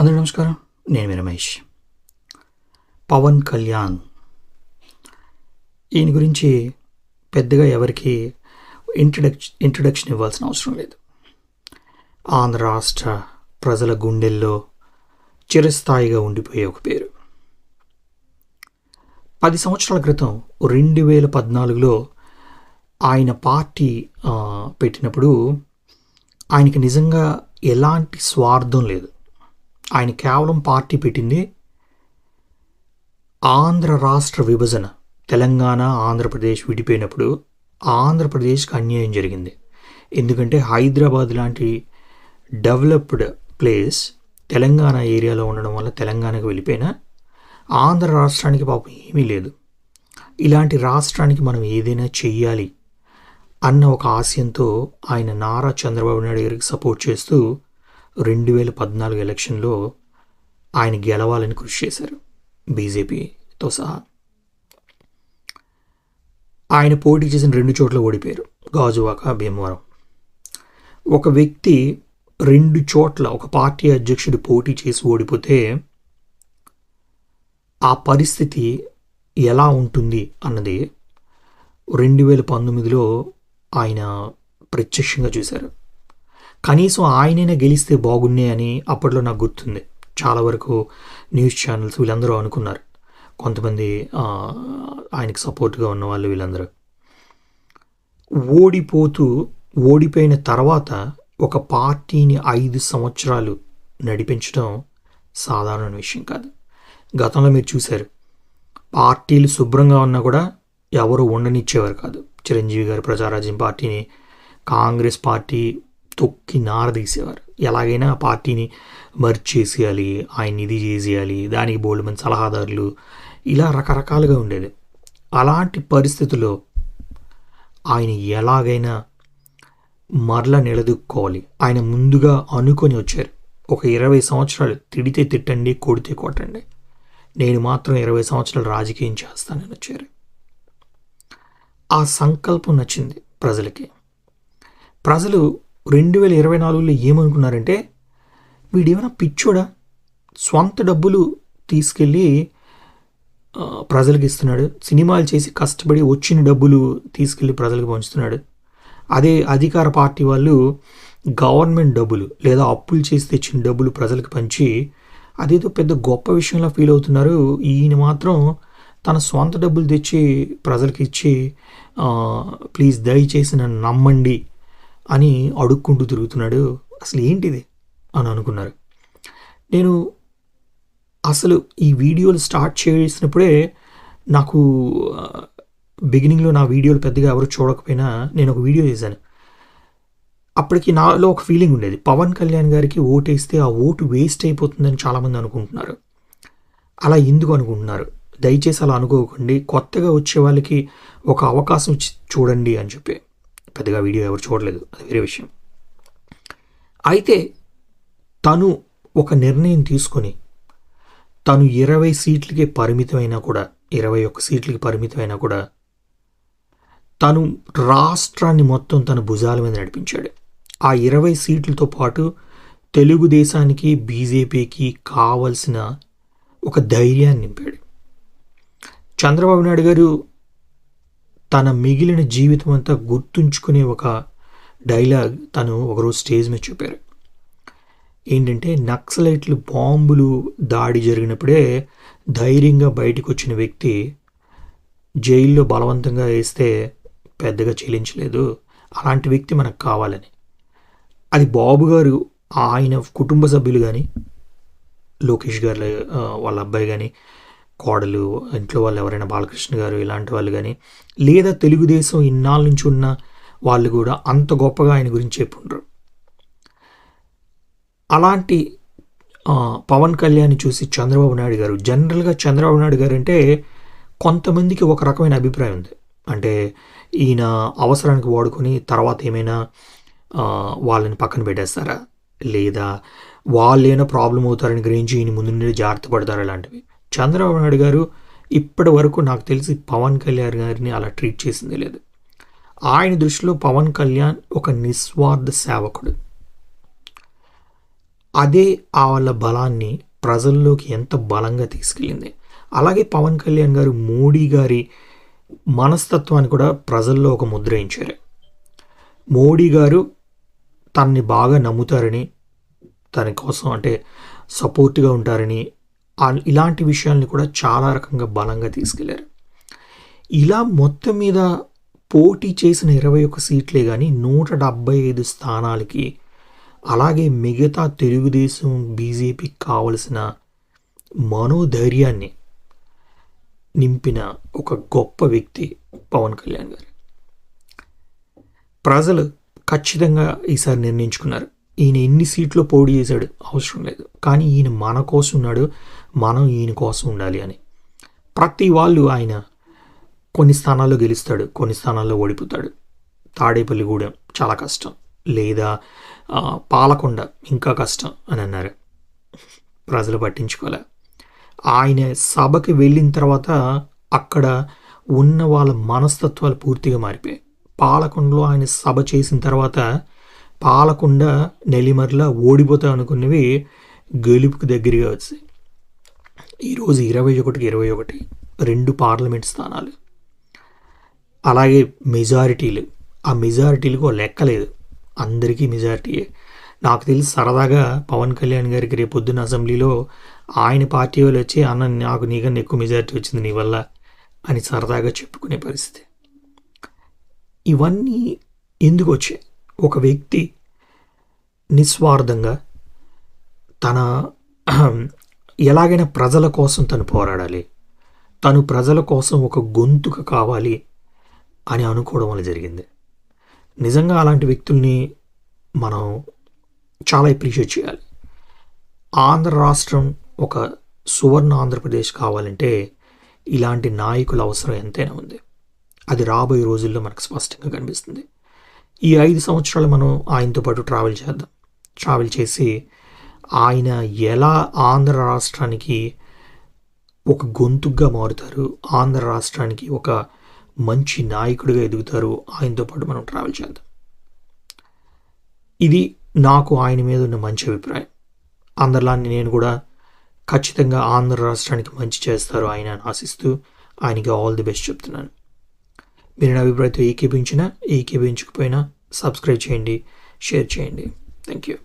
అందరూ నమస్కారం. నేను మీ రమేష్. పవన్ కళ్యాణ్. ఈయన గురించి పెద్దగా ఎవరికి ఇంట్రడక్ ఇంట్రడక్షన్ ఇవ్వాల్సిన అవసరం లేదు. ఆంధ్ర రాష్ట్ర ప్రజల గుండెల్లో చిరస్థాయిగా ఉండిపోయే ఒక పేరు. పది సంవత్సరాల క్రితం రెండు వేల పద్నాలుగులో ఆయన పార్టీ పెట్టినప్పుడు ఆయనకి నిజంగా ఎలాంటి స్వార్థం లేదు. ఆయన కేవలం పార్టీ పెట్టింది ఆంధ్ర రాష్ట్ర విభజన. తెలంగాణ ఆంధ్రప్రదేశ్ విడిపోయినప్పుడు ఆంధ్రప్రదేశ్కి అన్యాయం జరిగింది. ఎందుకంటే హైదరాబాద్ లాంటి డెవలప్డ్ ప్లేస్ తెలంగాణ ఏరియాలో ఉండడం వల్ల తెలంగాణకు వెళ్ళిపోయినా ఆంధ్ర రాష్ట్రానికి పాపం ఏమీ లేదు. ఇలాంటి రాష్ట్రానికి మనం ఏదైనా చెయ్యాలి అన్న ఒక ఆశయంతో ఆయన నారా చంద్రబాబు నాయుడు గారికి సపోర్ట్ చేస్తూ రెండు వేల పద్నాలుగు ఎలక్షన్లో ఆయన గెలవాలని కృషి చేశారు. బీజేపీతో సహా. ఆయన పోటీ చేసిన రెండు చోట్ల ఓడిపోయారు. గాజువాక భీమవరం. ఒక వ్యక్తి రెండు చోట్ల ఒక పార్టీ అధ్యక్షుడు పోటీ చేసి ఓడిపోతే ఆ పరిస్థితి ఎలా ఉంటుంది అన్నది రెండు వేల పంతొమ్మిదిలో ఆయన ప్రత్యక్షంగా చూశారు. కనీసం ఆయనైనా గెలిస్తే బాగున్నే అని అప్పట్లో నాకు గుర్తుంది. చాలా వరకు న్యూస్ ఛానల్స్ వీళ్ళందరూ అనుకున్నారు. కొంతమంది ఆయనకు సపోర్ట్గా ఉన్న వాళ్ళు వీళ్ళందరూ. ఓడిపోతూ ఓడిపోయిన తర్వాత ఒక పార్టీని ఐదు సంవత్సరాలు నడిపించడం సాధారణ విషయం కాదు. గతంలో మీరు చూశారు. పార్టీలు శుభ్రంగా ఉన్నా కూడా ఎవరు ఉండనిచ్చేవారు కాదు. చిరంజీవి గారు ప్రజారాజ్యం పార్టీని కాంగ్రెస్ పార్టీ తొక్కి నారదీసేవారు. ఎలాగైనా ఆ పార్టీని మర్చ్ చేసేయాలి ఆయన ఇది చేసేయాలి దానికి బోల్డ్ మంది సలహాదారులు ఇలా రకరకాలుగా ఉండేది. అలాంటి పరిస్థితుల్లో ఆయన ఎలాగైనా మరల నిలదొక్కోవాలి ఆయన ముందుగా అనుకొని వచ్చారు. ఒక ఇరవై సంవత్సరాలు తిడితే తిట్టండి కొడితే కొట్టండి. నేను మాత్రం ఇరవై సంవత్సరాలు రాజకీయం చేస్తానని వచ్చారు. ఆ సంకల్పం నచ్చింది ప్రజలకి. ప్రజలు రెండు వేల ఇరవై నాలుగులో ఏమనుకున్నారంటే వీడేమైనా పిచ్చోడా? స్వంత డబ్బులు తీసుకెళ్ళి ప్రజలకు ఇస్తున్నాడు. సినిమాలు చేసి కష్టపడి వచ్చిన డబ్బులు తీసుకెళ్ళి ప్రజలకు పంచుతున్నాడు. అదే అధికార పార్టీ వాళ్ళు గవర్నమెంట్ డబ్బులు లేదా అప్పులు చేసి తెచ్చిన డబ్బులు ప్రజలకు పంచి అదేదో పెద్ద గొప్ప విషయంలో ఫీల్ అవుతున్నారు. ఈయన మాత్రం తన సొంత డబ్బులు తెచ్చి ప్రజలకు ఇచ్చి ప్లీజ్ దయచేసి నన్ను నమ్మండి అని అడుక్కుంటూ తిరుగుతున్నాడు. అసలు ఏంటిది? అని అనుకున్నారు. నేను అసలు ఈ వీడియోలు స్టార్ట్ చేసినప్పుడే నాకు బిగినింగ్లో నా వీడియోలు పెద్దగా ఎవరు చూడకపోయినా నేను ఒక వీడియో చేశాను. అప్పటికి నాలో ఒక ఫీలింగ్ ఉండేది. పవన్ కళ్యాణ్ గారికి ఓటేస్తే ఆ ఓటు వేస్ట్ అయిపోతుందని చాలామంది అనుకుంటున్నారు. అలా ఎందుకు అనుకుంటున్నారు? దయచేసి అలా అనుకోకండి. కొత్తగా వచ్చే వాళ్ళకి ఒక అవకాశం చూడండి అని చెప్పి. పెద్దగా వీడియో ఎవరు చూడలేదు అది వేరే విషయం. అయితే తను ఒక నిర్ణయం తీసుకొని తను ఇరవై సీట్లకి పరిమితమైనా కూడా ఇరవై ఒక్క సీట్లకి పరిమితమైనా కూడా తను రాష్ట్రాన్ని మొత్తం తన భుజాల మీద నడిపించాడు. ఆ ఇరవై సీట్లతో పాటు తెలుగుదేశానికి బీజేపీకి కావలసిన ఒక ధైర్యాన్ని నింపాడు. చంద్రబాబు నాయుడు గారు తన మిగిలిన జీవితం అంతా గుర్తుంచుకునే ఒక డైలాగ్ తను ఒకరోజు స్టేజ్ మీద చూపారు ఏంటంటే నక్సలైట్లు బాంబులు దాడి జరిగినప్పుడే ధైర్యంగా బయటకు వచ్చిన వ్యక్తి జైల్లో బలవంతంగా వేస్తే పెద్దగా చెల్లించలేదు. అలాంటి వ్యక్తి మనకు కావాలని. అది బాబు గారు ఆయన కుటుంబ సభ్యులు కానీ లోకేష్ గారు వాళ్ళ అబ్బాయి కానీ కోడలు ఇంట్లో వాళ్ళు ఎవరైనా బాలకృష్ణ గారు ఇలాంటి వాళ్ళు కానీ లేదా తెలుగుదేశం ఇన్నాళ్ళ నుంచి ఉన్న వాళ్ళు కూడా అంత గొప్పగా ఆయన గురించి చెప్పుండ్రు. అలాంటి పవన్ కళ్యాణ్ చూసి చంద్రబాబు నాయుడు గారు జనరల్గా చంద్రబాబు నాయుడు గారు అంటే కొంతమందికి ఒక రకమైన అభిప్రాయం ఉంది. అంటే ఈయన అవసరానికి వాడుకొని తర్వాత ఏమైనా వాళ్ళని పక్కన పెట్టేస్తారా? లేదా వాళ్ళు ఏమైనా ప్రాబ్లం అవుతారని గ్రహించి ఈయన ముందు నుండి జాగ్రత్త పడతారా? ఇలాంటివి. చంద్రబాబు నాయుడు గారు ఇప్పటి వరకు నాకు తెలిసి పవన్ కళ్యాణ్ గారిని అలా ట్రీట్ చేసింది లేదు. ఆయన దృష్టిలో పవన్ కళ్యాణ్ ఒక నిస్వార్థ సేవకుడు. అదే ఆ వాళ్ళ బలాన్ని ప్రజల్లోకి ఎంత బలంగా తీసుకెళ్ళింది. అలాగే పవన్ కళ్యాణ్ గారు మోడీ గారి మనస్తత్వాన్ని కూడా ప్రజల్లో ఒక ముద్రయించారు మోడీ గారు తనని బాగా నమ్ముతారని తన కోసం అంటే సపోర్ట్గా ఉంటారని ఇలాంటి విషయాల్ని కూడా చాలా రకంగా బలంగా తీసుకెళ్ళారు. ఇలా మొత్తం మీద పోటీ చేసిన ఇరవై ఒక్క సీట్లే కానీ నూట డెబ్బై ఐదు స్థానాలకి అలాగే మిగతా తెలుగుదేశం బీజేపీకి కావలసిన మనోధైర్యాన్ని నింపిన ఒక గొప్ప వ్యక్తి పవన్ కళ్యాణ్ గారు. ప్రజలు ఖచ్చితంగా ఈసారి నిర్ణయించుకున్నారు. ఈయన ఎన్ని సీట్లు పోటీ చేశాడు అవసరం లేదు. కానీ ఈయన మన కోసం ఉన్నాడు. మనం ఈయన కోసం ఉండాలి అని. ప్రతి వాళ్ళు ఆయన కొన్ని స్థానాల్లో గెలుస్తాడు కొన్ని స్థానాల్లో ఓడిపోతాడు. తాడేపల్లిగూడెం చాలా కష్టం. లేదా పాలకొండ ఇంకా కష్టం అని అన్నారు. ప్రజలు పట్టించుకోలే. ఆయన సభకి వెళ్ళిన తర్వాత అక్కడ ఉన్న వాళ్ళ మనస్తత్వాలు పూర్తిగా మారిపోయాయి. పాలకొండలో ఆయన సభ చేసిన తర్వాత పాలకొండ నెల్లిమర్ల ఓడిపోతా అనుకున్నవి గెలుపుకి దగ్గరగా వచ్చాయి. ఈరోజు ఇరవై ఒకటికి ఇరవై ఒకటి రెండు పార్లమెంట్ స్థానాలు. అలాగే మెజారిటీలు. ఆ మెజారిటీలకు ఓ లెక్కలేదు అందరికీ మెజారిటీయే. నాకు తెలిసి సరదాగా పవన్ కళ్యాణ్ గారికి రేపొద్దున అసెంబ్లీలో ఆయన పార్టీ వాళ్ళు వచ్చి అన్న నాకు నీకన్నా ఎక్కువ మెజారిటీ వచ్చింది నీ వల్ల అని సరదాగా చెప్పుకునే పరిస్థితి. ఇవన్నీ ఎందుకు వచ్చాయి? ఒక వ్యక్తి నిస్వార్థంగా తన ఎలాగైనా ప్రజల కోసం తను పోరాడాలి. తను ప్రజల కోసం ఒక గొంతుక కావాలి అని అనుకోవడం వల్ల జరిగింది. నిజంగా అలాంటి వ్యక్తుల్ని మనం చాలా అప్రిషియేట్ చేయాలి. ఆంధ్ర రాష్ట్రం ఒక సువర్ణ ఆంధ్రప్రదేశ్ కావాలంటే ఇలాంటి నాయకుల అవసరం ఎంతైనా ఉంది. అది రాబోయే రోజుల్లో మనకు స్పష్టంగా కనిపిస్తుంది. ఈ ఐదు సంవత్సరాలు మనం ఆయనతో పాటు ట్రావెల్ చేద్దాం. ట్రావెల్ చేసి ఆయన ఎలా ఆంధ్ర రాష్ట్రానికి ఒక గొంతుగ్గా మారుతారు ఆంధ్ర రాష్ట్రానికి ఒక మంచి నాయకుడిగా ఎదుగుతారు ఆయనతో పాటు మనం ట్రావెల్ చేద్దాం. ఇది నాకు ఆయన మీద ఉన్న మంచి అభిప్రాయం. అందరిలాన్ని నేను కూడా ఖచ్చితంగా ఆంధ్ర రాష్ట్రానికి మంచి చేస్తారు ఆయన అని ఆశిస్తూ ఆయనకి ఆల్ ది బెస్ట్ చెప్తున్నాను. మీరు నా అభిప్రాయంతో ఏకీపించినా ఏకీపించకపోయినా సబ్స్క్రైబ్ చేయండి షేర్ చేయండి. Thank you